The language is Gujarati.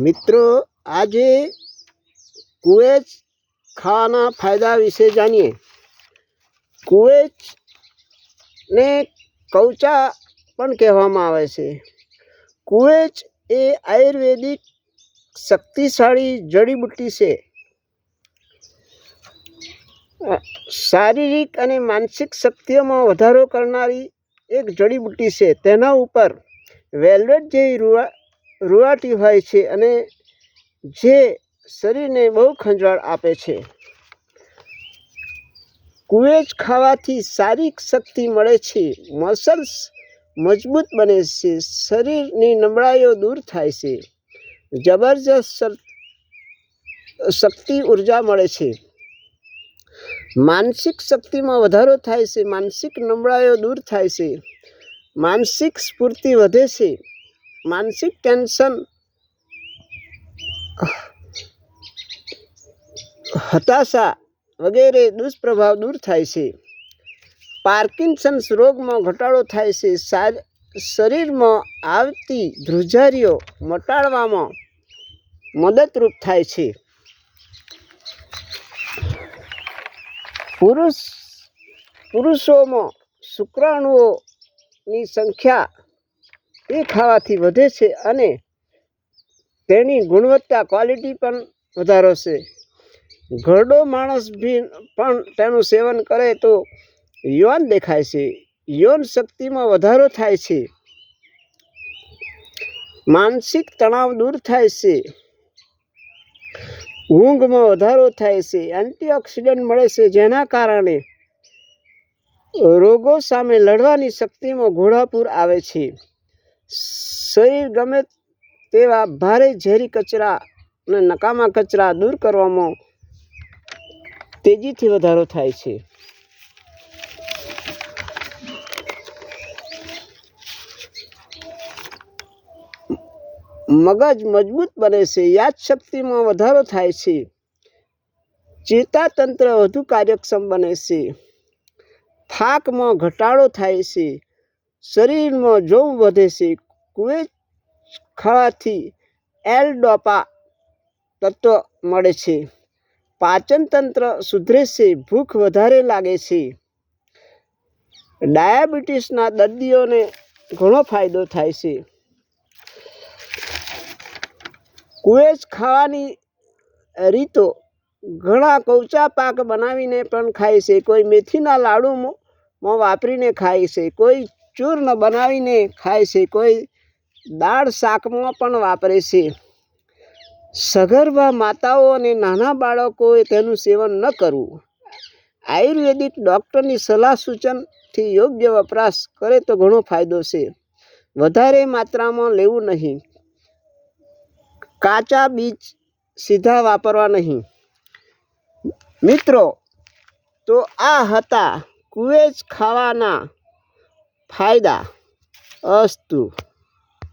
મિત્રો, આજે કુવેચ ખાવાના ફાયદા વિશે જાણીએ. કુવેચને કૌચા પણ કહેવામાં આવે છે. કુવેચ એ આયુર્વેદિક શક્તિશાળી જડીબુટ્ટી છે. શારીરિક અને માનસિક શક્તિઓમાં વધારો કરનારી એક જડીબુટ્ટી છે. તેના ઉપર વેલ્વેટ જેવી રૂવા રૂવાટી હોય છે અને જે શરીરને બહુ ખંજવાળ આપે છે. કુવેજ ખાવાથી શારીરિક શક્તિ મળે છે. મસલ્સ મજબૂત બને છે. શરીરની નબળાઈઓ દૂર થાય છે. જબરજસ્ત શક્તિ ઊર્જા મળે છે. માનસિક શક્તિમાં વધારો થાય છે. માનસિક નબળાઈઓ દૂર થાય છે. માનસિક સ્ફૂર્તિ વધે છે. માનસિક ટેન્શન, હતાશા વગેરે દુષ્પ્રભાવ દૂર થાય છે. પાર્કિન્સન્સ રોગમાં ઘટાડો થાય છે. શાર- શરીરમાં આવતી ધ્રુજારીઓ મટાડવામાં મદદરૂપ થાય છે. પુરુષ, પુરુષોમાં શુક્રાણુઓની સંખ્યા એ ખાવાથી વધે છે અને તેની ગુણવત્તા ક્વોલિટી પણ વધારો છે. ઘરડો માણસ બી પણ તેનું સેવન કરે તો યૌન દેખાય છે. યૌન શક્તિમાં વધારો થાય છે. માનસિક તણાવ દૂર થાય છે. ઊંઘમાં વધારો થાય છે. એન્ટીઓક્સિડન્ટ મળે છે જેના કારણે રોગો સામે લડવાની શક્તિમાં ઘોડાપૂર આવે છે. શરીર ગમે તેવા ભારે ઝેરી કચરા અને નકામા કચરા દૂર કરવામાં તેજીથી વધારો થાય છે. મગજ મજબૂત બને છે યાદશક્તિમાં વધારો થાય છે. ચેતાતંત્ર વધુ કાર્યક્ષમ બને છે. થાકમાં ઘટાડો થાય છે. શરીરમાં જોમ વધે છે. કુવેચ ખાવાથી એલ ડોપા તત્વ મળે છે. પાચન તંત્ર સુધરે છે. ભૂખ વધારે લાગે છે. ડાયાબિટીસના દર્દીઓને ઘણો ફાયદો થાય છે. કુવેચ ખાવાની રીતો ઘણા કૌચા પાક બનાવીને પણ ખાય છે. કોઈ મેથીના લાડુમાં વાપરીને ખાય છે. કોઈ ચૂર્ણ બનાવીને ખાય છે. કોઈ દાળ શાકમાં પણ વાપરે છે. સગર્ભા માતાઓ અને નાના બાળકોએ તેનું સેવન ન કરવું. આયુર્વેદિક ડૉક્ટરની સલાહ સૂચનથી યોગ્ય વપરાશ કરે તો ઘણો ફાયદો છે. વધારે માત્રામાં લેવું નહીં. કાચા બીજ સીધા વાપરવા નહીં. મિત્રો, તો આ હતા કુવેજ ખાવાના ફાયદા અસ્તુ.